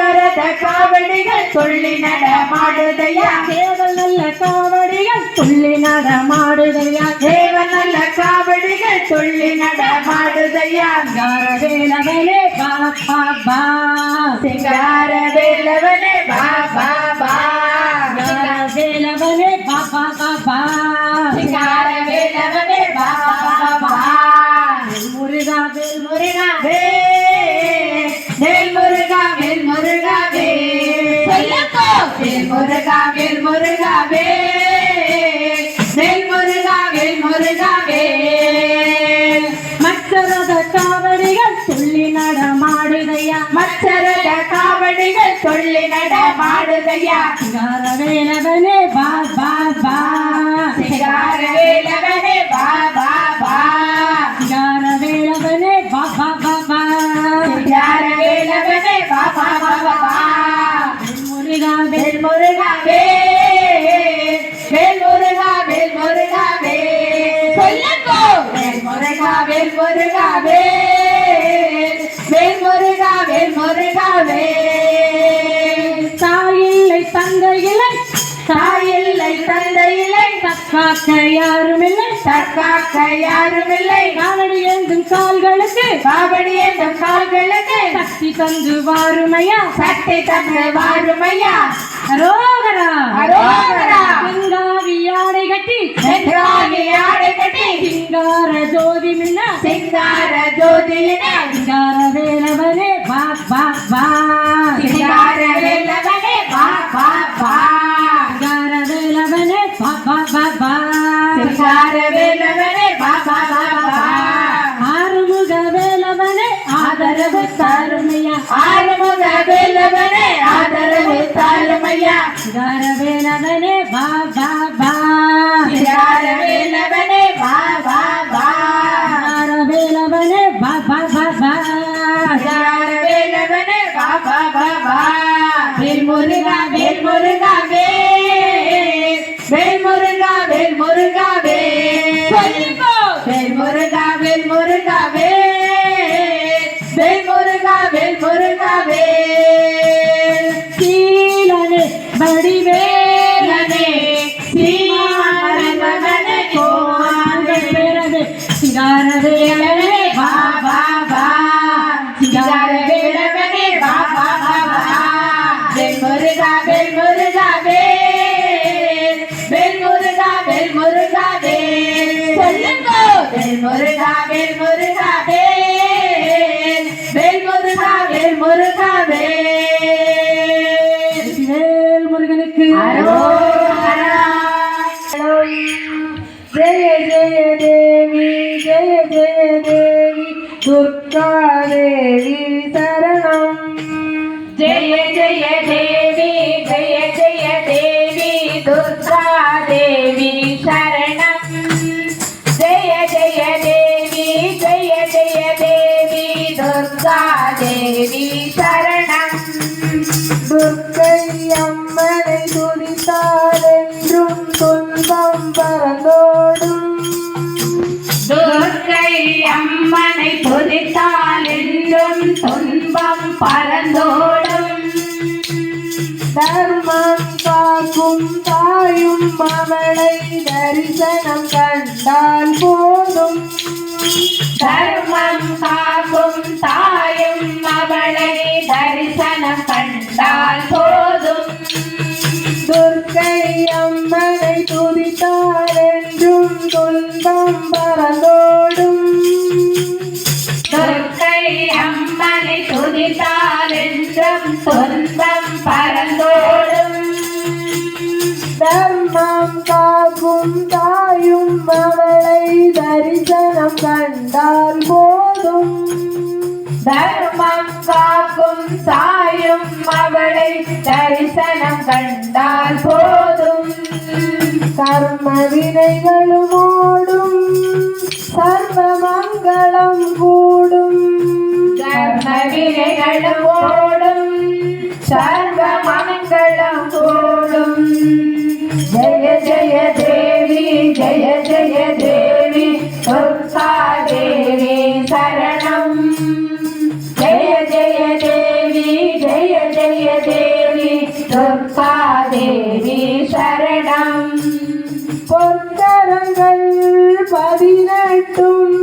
சாகரத காவடிகள் சொல்லி நடமாடுதையா? தேவல் நல்ல காவடிகள் துள்ளி நடமாடுதையா? தேவன் நல்ல காவடிகள் சொல்லி நடமாடுதையா? வேலவனே பாப்பா பா சிங்கார வேலவனே பா பா வேல் முருகா வே வேல் முருகா வேல் முருகா மற்றரத காவடிகள் துள்ளி நடமாடுதையா மச்சரத காவடிகள் சொல்லி நடமாடுதையா. வேலவனே பா பா பா சிங்கார வேலவனே பா பா வேல் முருகா வே வேல் முருகா வேல் முருகா வே தாயில்லை தந்தையில்லை தாயில்லை தந்தையில்லை. தக்காக்க யாருமில்லை. தற்காக்க யாருமில்லை. காவடி ஏந்தும் கால்களுக்கு. காவடி என்ற கால்களுக்கு. சக்தி தந்து வாருமையா. சக்தி தந்து வாருமையா. அரோகரா. அரோகரா. செங்காவி ஆடை கட்டி. சென்றாகி ஆடை கட்டி சிங்கார ஜோதி மின்ன சிங்கார ஜோதியின சிங்கார வேலவனே பா பா பா தாருமையா சிங்கார வேலவனே பா பா பா சிங்கார வேலவனே பா பா பா சிங்கார வேலவனே பா பா பா பா சிங்கார வேலவனே பா பா பா பா வேல் முருகா வேல் முருகா வே. வேல் முருகா வேல் முருகா தேவி சரணம். துர்க்கை அம்மனை துதித்தால் என்றும் துன்பம் பறந்தோடும் துர்க்கை அம்மனை துதித்தால் என்றும் துன்பம் பறந்தோடும் தர்மம் காக்கும் தாயும் அவளை தரிசனம் கண்டால் போதும். தர்மம் காக்கும் தாயும் அவளை தரிசனம் கண்டால் போதும் துர்க்கை அம்மனை துதித்தால் என்றும் துன்பம் பறந்தோடும் துர்க்கை அம்மனை துதித்தால் என்றும் துன்பம் பறந்தோடும் தர்மம் காக்கும் தாயும் தரிசனம் கண்டால் போதும். தர்மம் காக்கும் தாயும் அவளை தரிசனம் கண்டால் போதும். கர்ம வினைகளும் ஓடும். சர்வ மங்களம் கூடும். கர்ம வினைகளும் ஓடும். சர்வ மங்களம் கூடும் ஜெய ஜெய தேவி ஜெய ஜெய தேவி.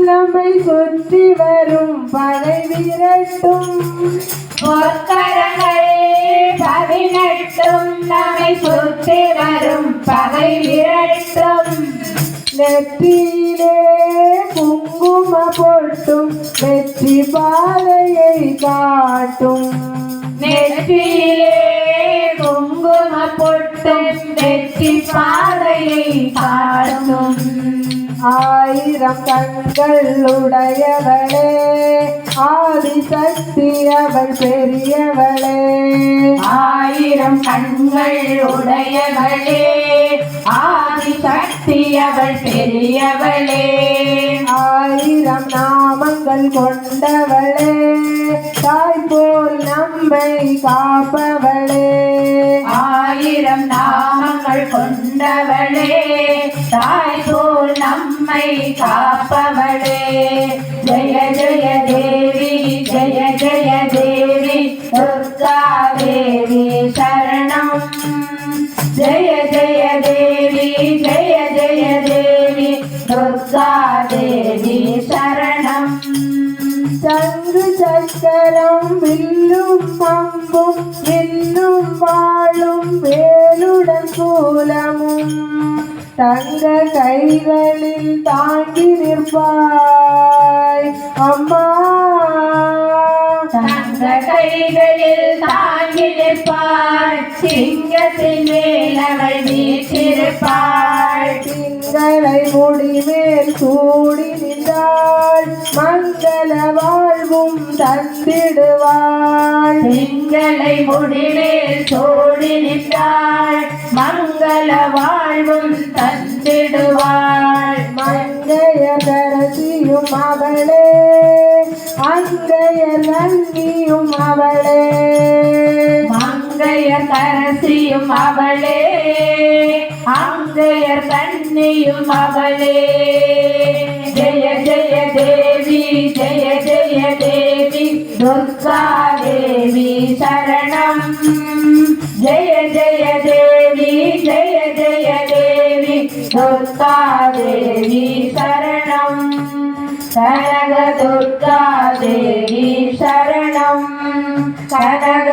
நம்மை சுற்றி வரும் படை விரட்டும். பொற்கரங்கள் பதினெட்டும் நம்மை சுற்றி வரும் பகை விரட்டும். நெற்றியிலே குங்கும பொட்டும். வெற்றி பாதையை காட்டும். நெற்றியிலே குங்கும பொட்டும். வெற்றி பாதையை காட்டும். ஆயிரம் கண்கள் உடையவளே ஆதிசக்தி அவள் பெரியவளே. ஆயிரம் கண்கள் உடையவளே ஆதி சக்தி அவள் பெரியவளே. ஆயிரம் நாமங்கள் கொண்டவளே தாய் போல் நம்மை காப்பவளே. ஆயிரம் நாமங்கள் கொண்டவளே தாய் போல் நம்மை காப்பவளே ஜெய ஜெய தேவி ஜெய ஜெய தேவி துர்கா தேவி சரணம் ஜெய ஜெய தேவி ஜெய ஜெய தேவி துர்கா தேவி சரணம் சங்கு சக்கரம் வில்லும் அம்பும் இன்னும் வாழும் வேலுடன் கூலமும் தங்க கைகளில் தாங்கி நிற்பாய் அம்மா. தங்க கைகளில் தாங்கி நிற்பாள் சிங்கத்தின் மேல் அவள் வீற்றிருப்பாள். திங்களை முடிமேல் சூடி நின்றாள் மங்கள வாழ்வும் தந்திடுவாள். திங்களை முடிவில் சோடி நின்றாள். மங்கள வாழ்வும் தந்திடுவாள். மங்கைய கரசியும் அவளே அங்கைய நன்னியும் அவளே. மங்கையர் கரசியும் அவளே அங்கையர் கண்ணியும் அவளே. ஜெய ஜெய தேவி ஜெய தேவி துர்கா தேவி சரணம் ஜெய ஜெய தேவி ஜெய ஜெய தேவி துர்கா தேவி சரணம் கனக துர்கா தேவி சரணம் கனக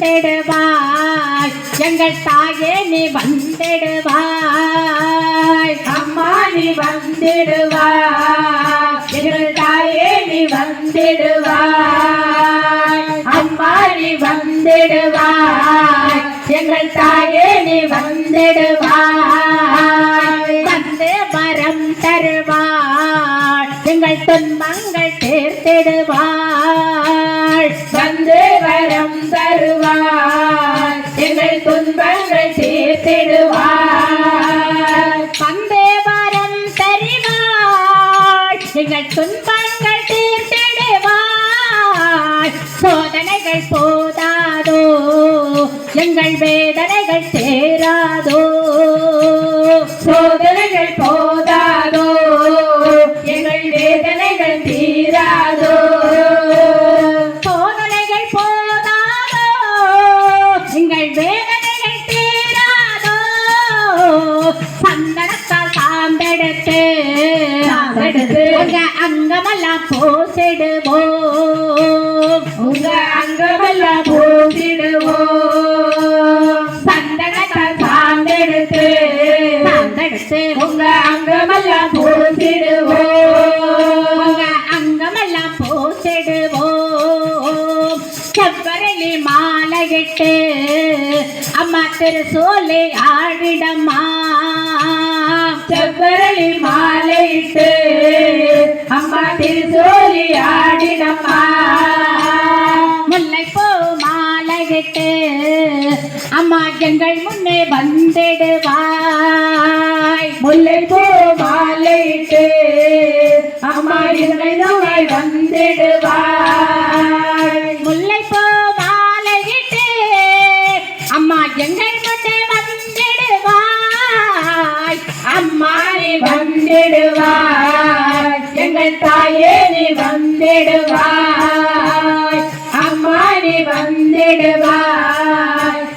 வந்திடுவாய். எங்கள் தாயே நீ வந்திடுவாய். அம்மா நீ வந்திடுவாய். எங்கள் தாயே நீ வந்திடுவாய். அம்மா நீ வந்திடுவாய். எங்கள் தாயே நீ வந்திடுவாய். வந்து வரம் தருவாய். எங்கள் துன்பங்கள் தீர்த்திடுவாள் வரம் தருவாய் எங்கள் துன்பங்கள் தீர்த்திடுவார். வந்தே வரம் தருவாள் எங்கள் துன்பங்கள் தீர்த்திடுவார். சோதனைகள் போதாதோ? எங்கள் வேதனைகள் சேராதோ? கேட்டு அம்மா திரு சோலை ஆடிடம்மா. செவ்வரளி மாலையிட்டு அம்மா திரு திருசோலி ஆடிடம்மா. முல்லைப்பூ மாலையிட்டு அம்மா எங்கள் முன்னே வந்திடுவாய். முல்லைப்பூ மாலையிட்டு அம்மா எங்கள் நோய் வந்திடுவாய். தாயே நீ வந்திடுவாய். அம்மா நீ வந்திடுவாய்.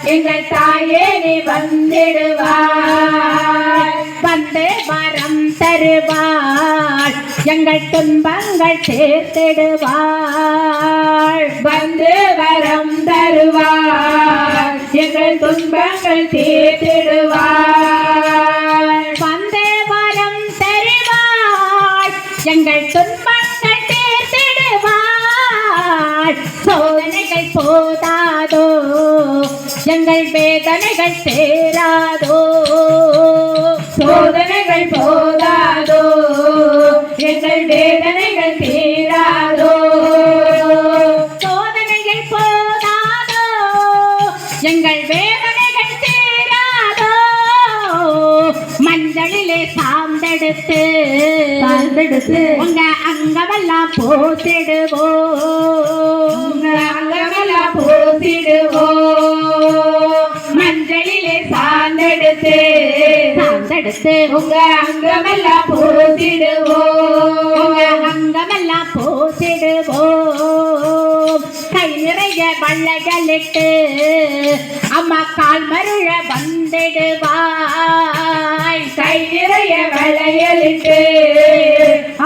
எங்கள் தாயே நீ வந்திடுவாய். வந்து வரம் தருவாள். எங்கள் துன்பங்கள் சேர்த்திடுவாள் வந்து வரம் தருவாள். எங்கள் துன்பங்கள் தீர்த்திடுவாய் எங்கள் வேதனைகள் சேராதோ? சோதனைகள் போதாதோ? எங்கள் வேதனைகள் தீராதோ? சோதனைகள் போதாதோ? எங்கள் வேதனைகள் தீராதோ? மஞ்சளிலே சாந்தெடுத்து சார்ந்தெடுத்து உங்க அங்கமெல்லாம் போத்திடுவோம். சாந்தெடுத்து உங்க அங்கமெல்லாம் போசிடுவோம் உங்க அங்கமெல்லாம் போத்திடுவோம் கை நிறைய வள்ளைகளிட்டு அம்மா கால் மருழ வந்திடுவாய் கை நிறைய வளையலிட்டு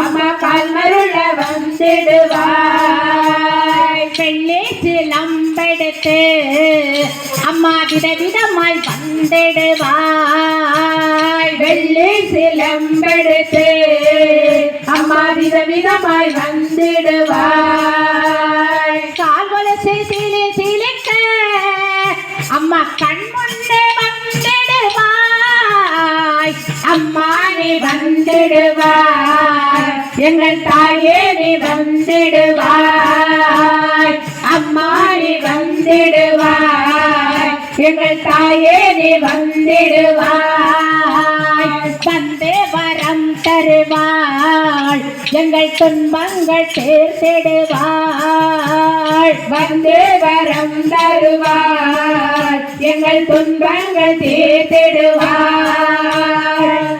அம்மா கால்மருள வந்திடுவாய் வெள்ளி சிலம்பெடுத்து அம்மா விதவிதமாய் வந்திடுவாய். வெள்ளி சிலம்பெடுத்து அம்மா விதவிதமாய் வந்திடுவாய். கால்வல கொலசு சிலி சிலிக்க அம்மா கண் முன்னே வந்திடுவாய். அம்மா நீ வந்திடுவாய். எங்கள் தாயே நீ வந்திடுவாய். அம்மா நீ வந்திடுவாய். எங்கள் தாயே நீ வந்திடுவாய். வந்து வரம் தருவாள். எங்கள் துன்பங்கள் சேர்த்திடுவாள் வந்தே வரம் தருவாள். எங்கள் துன்பங்கள் தீர்த்திடுவாள்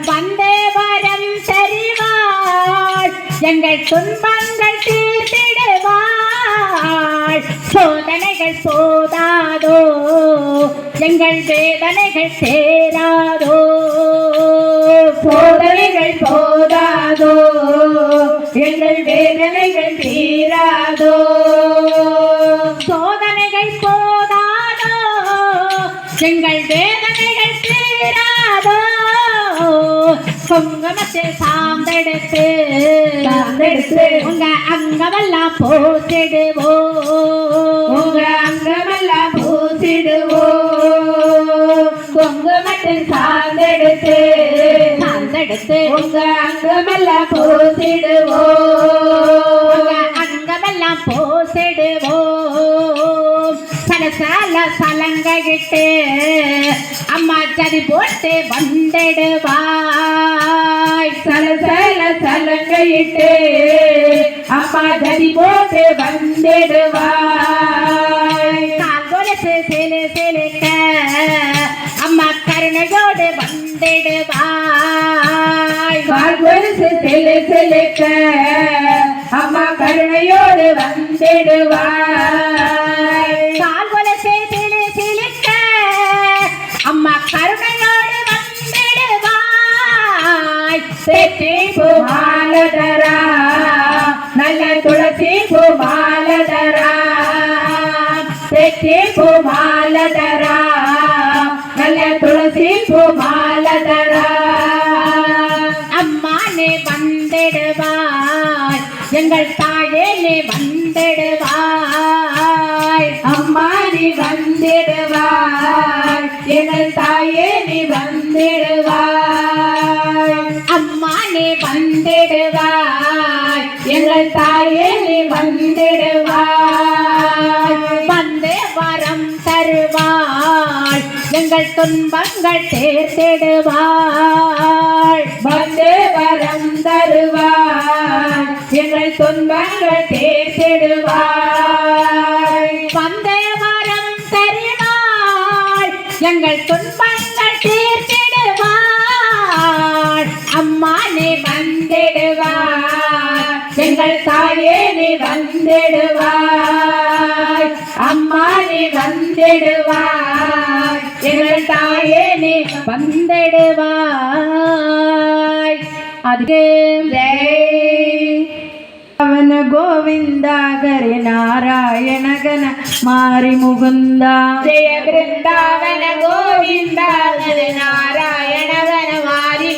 வந்தே வரம் தருவாள். எங்கள் துன்பங்கள் தீர்த்திடுவாள் சோதனைகள் போதாதோ. எங்கள் வேதனைகள் சேராதோ? சோதனைகள் போதாதோ? எங்கள் வேதனைகள் தீராதோ? சோதனைகள் போதாதோ? எங்கள் வேதனைகள் தீராதோ? குங்குமத்தில் சாந்தெடுத்து சார்ந்தெடுத்து உங்க அங்கமெல்லாம் போத்திடுவோம் உங்க சார்ந்தெடுத்து சாந்தெடுத்து உங்க அங்கமெல்லாம் பூசிடுவோம் அங்கமெல்லாம் போசிடுவோம் சலசல சலங்கிட்டு அம்மா ஜதி போட்டு வந்திடுவாய். சலசல சலங்கையிட்டு அம்மா ஜதி போட்டு வந்திடுவாய். கால் கொலுசு சிலு வந்திடுவாய் கால் கொலுசு செலு செலுக்க அம்மா கருணையோடு வந்திடுவாய். கால் கொலுசு சிலு சிலுக்க அம்மா கருணையோடு வந்திடுவாய். தெச்சி பூமாலதரா நல்ல துளசி நீ வந்திடுவாய். வந்து வரம் தருவாய். எங்கள் துன்பங்கள் தேர்த்திடுவாய் வந்து வரம் தருவாய். எங்கள் துன்பங்கள் தேர்த்திடுவாய் வந்து வரம் தருவாய். எங்கள் துன்பங்கள் தீர்த்திடுவாய் அம்மா நீ வந்திடுவாய். எங்கள் தாயே வந்திடுவாய் அம்மானே வந்திடுவாய் எங்கள் தாயேனே வந்திடுவாய் அது அவன கோவிந்தா கரி நாராயணகன மாறி முகுந்தா ஜெய பிருந்தாவன கோவிந்தா கரி நாராயணகன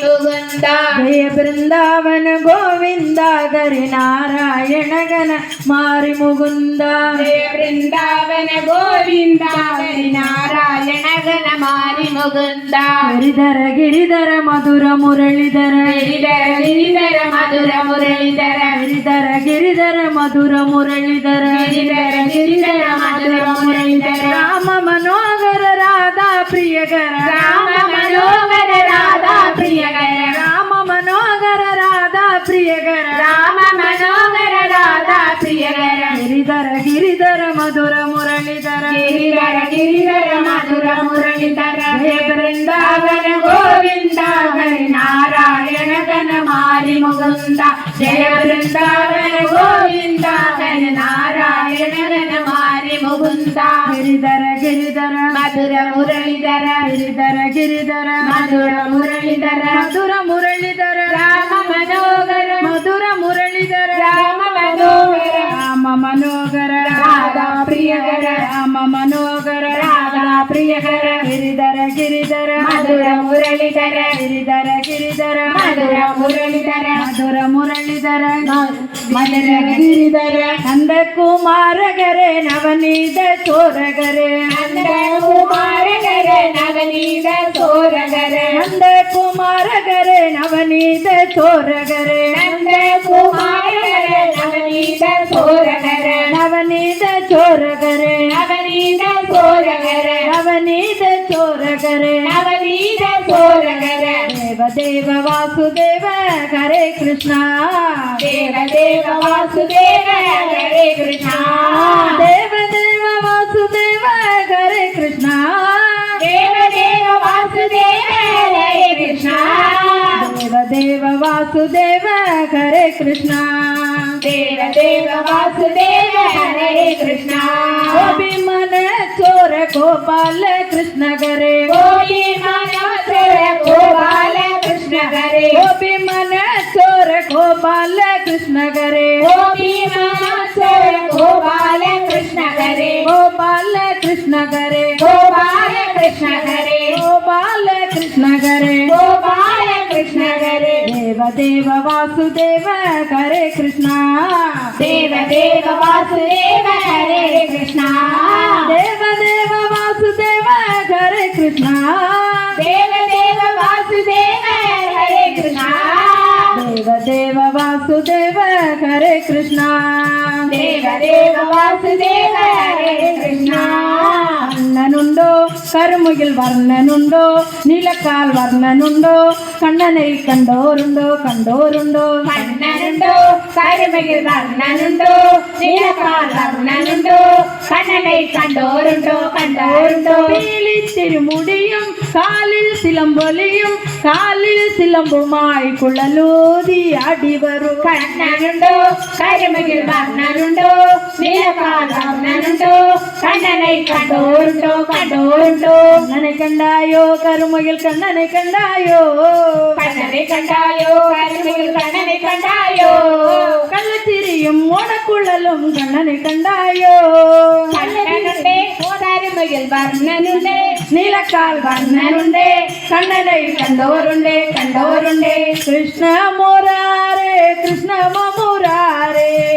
గోవింద జయ బృందావన గోవింద గరి నారాయణ గణ మారి ముగుంద జయ బృందావన గోవింద గరి నారాయణ గణ మారి ముగుంద హరిధర గిరిధర మధుర మురళిధర. గిరిధర గిరిధర మధుర మురళిధర. హరిధర గిరిధర మధుర మురళిధర. గిరిధర గిరిధర మధుర మురళిధర. రామ మనోహర రాధా ప్రియకర రామ మనోహర ప్రియగర రామ మనోహర రాధా ప్రియగర రామ ప్రియగర గిరిధర గిరిధర మధుర మురళిధర. గిరిధర గిరిధర మధుర మురళిధర. హే బృందావన గోవింద హరి నారాయణ కన మారి ముగుంద జయ బృందావన గోవింద హరి నారాయణ కన మారి ముగుంద గిరిధర గిరిధర మధుర మురళిధర. గిరిధర గిరిధర. మధుర మురళిధర. మధుర మురళిధర. రామ గిరిధర మధుర మురళిధర గిరిధర గిరిధర మధుర మురళిధర మధుర మురళిధర ಮುರಳಿಧರ ಮಧುರ ಗಿರಿಧರ ನಂದ ಕುಮಾರಗರೆ ನವನೀತ ಚೋರಗರೆ ನಂದ ಕುಮಾರಗರ ನವನೀತ ಸೋರಗರ ನಂದ ಕುಮಾರಗರೆ ನವನೀತ ಚೋರಗರೆ ನಂದ ಕುಮಾರಗರ ನವನೀತ ಸೋರಗರ ನವನೀತ ಚೋರಗರೆ ನವನೀತ ಸೋರಗರ ನವನೀತ ಚೋರಗರೆ ನವನೀತ ಸೋರಗರ ದೇವ ದೇವ ವಾಸುದೇವ ಹರೇ ಕೃಷ್ಣ ದೇವ ದೇವ वासुदेव हरे कृष्णा। देव देव वासुदेव हरे कृष्णा। देव देव वासुदेव हरे कृष्णा। देव देव वासुदेव हरे कृष्णा। देव देव वासुदेव हरे कृष्णा। गोपी मन चोर गोपाल कृष्ण करे। गोपी मन चोर गोपाल कृष्ण करे। गोपी मन चोर गोपाल कृष्ण करे। गोपाल कृष्ण करे। गोपाल कृष्ण करे। गोपाल कृष्ण करे। गोपाल कृष्ण करे। गोपाल कृष्ण करे। देव देव वासुदेव करे कृष्णा। देव देव वासुदेव हरे कृष्णा। देव देव वासुदेव हरे कृष्णा। देव देव वासुदेव हरे कृष्ण। వాసుదేవ హరే కృష్ణ. దేవ దేవ వాసుదేవ హరే కృష్ణ. అన్ననుండో കരുമുകിൽ വർണ്ണനുണ്ടോ നീലക്കാൽ വർണ്ണനുണ്ടോ കണ്ണനെ കണ്ടോരുണ്ടോ കണ്ടോരുണ്ടോ കണ്ണനുണ്ടോ കരുമയിൽ വർണ്ണനുണ്ടോ നീലക്കാൽ വർണ്ണനുണ്ടോ കണ്ണനെ കണ്ടോരുണ്ടോ കണ്ടോരുണ്ടോ തിരുമുടിയും കാലിൽ സിലമ്പൊലിയും കാലിൽ സിലമ്പുമായി കുഴലൂതി അടിവരു കണ്ണനുണ്ടോ കരുമയിൽ വർണ്ണനുണ്ടോ നീലക്കാൽ വർണ്ണനുണ്ടോ കണ്ണനെ കണ്ടോരുണ്ടോ കണ്ടോരുണ്ടോ കണ്ടോ? നനെ കണ്ടായോ? കരുമയിൽ കണ്ണനെ കണ്ടായോ? കണ്ണനെ കണ്ടായോ? കരുമയിൽ കണ്ണനെ കണ്ടായോ? കള്ളത്തിരിയും ഓണക്കുള്ളലും കണ്ണനെ കണ്ടായോ? കരുമയിൽ വർണനുണ്ട്. നീലക്കാൽ വർണനുണ്ട്. കണ്ണനെ കണ്ടോരുണ്ട് കണ്ടോരുണ്ട്. കൃഷ്ണ മുരാരേ കൃഷ്ണ മുരാരേ.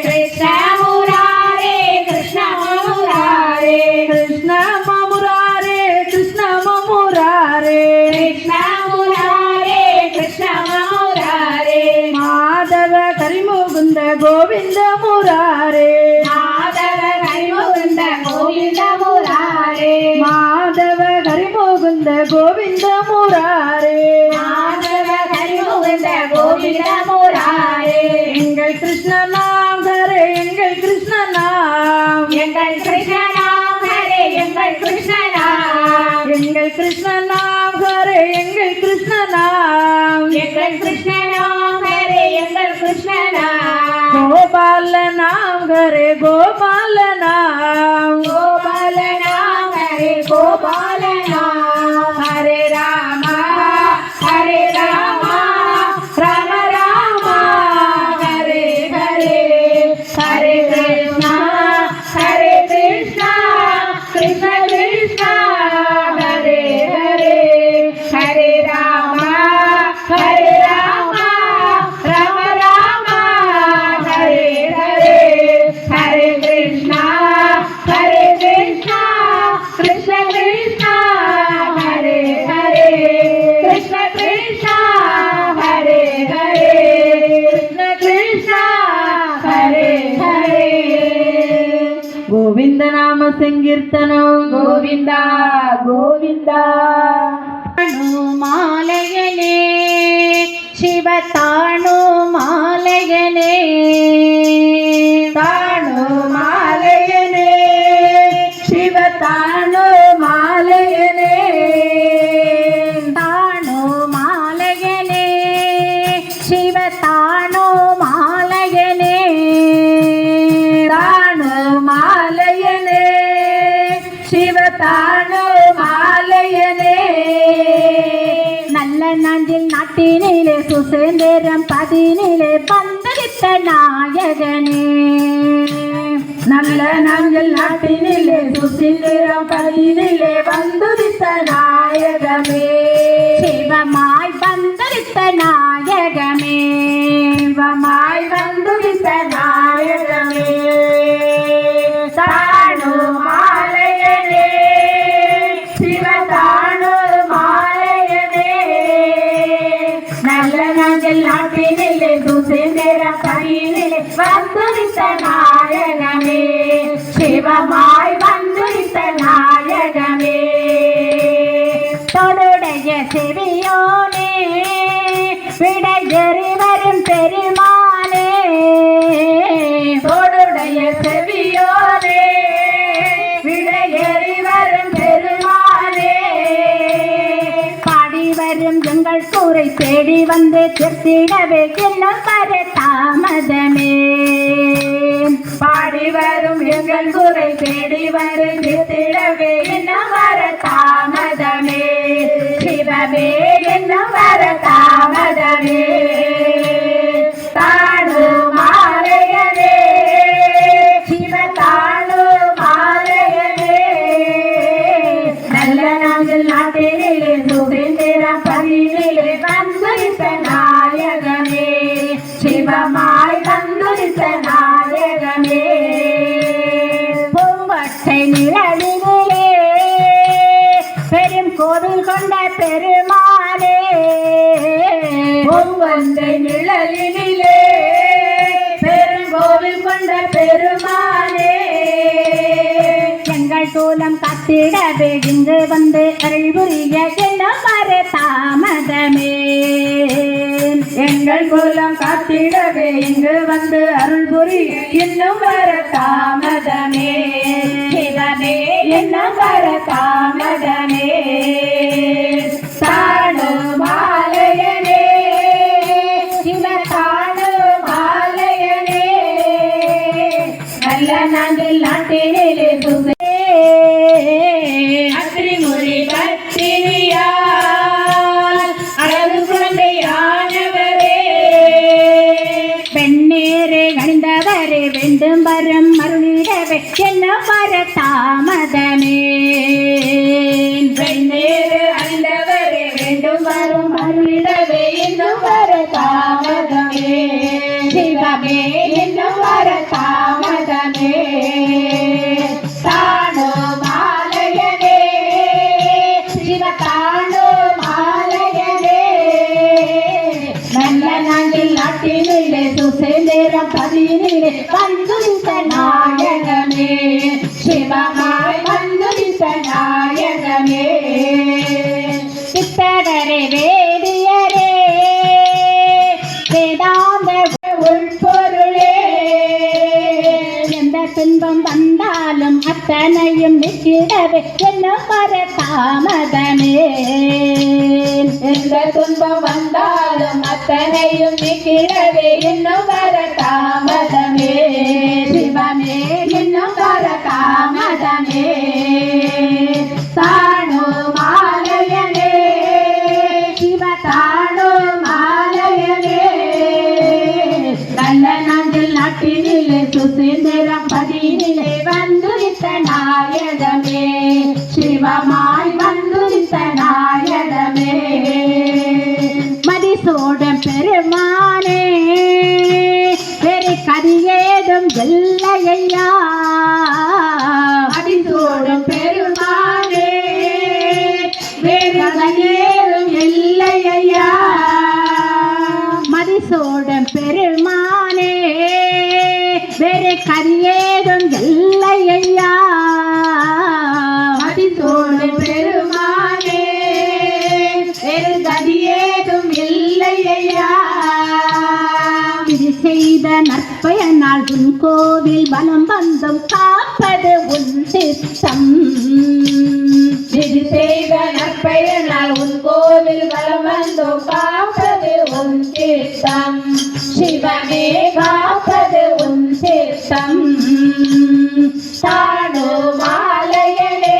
கோவிந்த முராரே மாதவ கரிமுகுந்த கோவிந்த முராரே எங்கள் கிருஷ்ணனாம் ஹரே எங்கள் கிருஷ்ணனாம் எங்கள் கிருஷ்ணனாம் ஹரே எங்கள் கிருஷ்ணனாம் எங்கள் கிருஷ்ணனாம் ஹரே எங்கள் கிருஷ்ணனாம் எங்கள் கிருஷ்ணனாம் ஹரே எங்கள் கிருஷ்ணனாம் கோபாலனாம் ஹரே கோபாலனாம் గోవింద నామ సంకీర్తనం గోవింద గోవింద మాలయనే శివతాను మాలయనే நல்ல நாஞ்சில் நாட்டினிலே சுசேந்திரம் பதினிலே பந்தரித்த நாயகனே. நல்ல நாங்கள் நாட்டினிலே சுசிந்திரம் பதினிலே வந்துதித்த நாயகமே சிவமாய் பந்தரித்த நாயகமே வந்துதித்த நாயகமே. சிவமாய் வந்துதித்த நாயகமே. தொடுடைய செவியோனே விடையறி வரும் பெருமானே. தோடுடைய செவியோனே விடையேறி வரும் பெருமானே. பாடி வரும் எங்கள் கூரை தேடி வந்து திருத்திடவே இன்னும் வர தாமதமே. எங்கள் குறை தேடி வரும் திடவே என்ன வர தாமதம். கத்திடவே இங்கு வந்து அருள் புரிய எல்லாம் வர தாமதமே. எங்கள் குலம் காத்திடவே இங்கு வந்து அருள் புரிய இன்னும் வர தாமதமே. சிவமே இன்னும் வர தாமதமே. நற்பய நாள் உன் கோவில் பலம் வந்தும் காப்பது உன் சித்தம். இது செய்த நற்பய நாள் உன் கோவில் பலம் வந்தும் காப்பது உன் சித்தம். சிவமே காப்பது உன் சித்தம். தானோ மாலையனே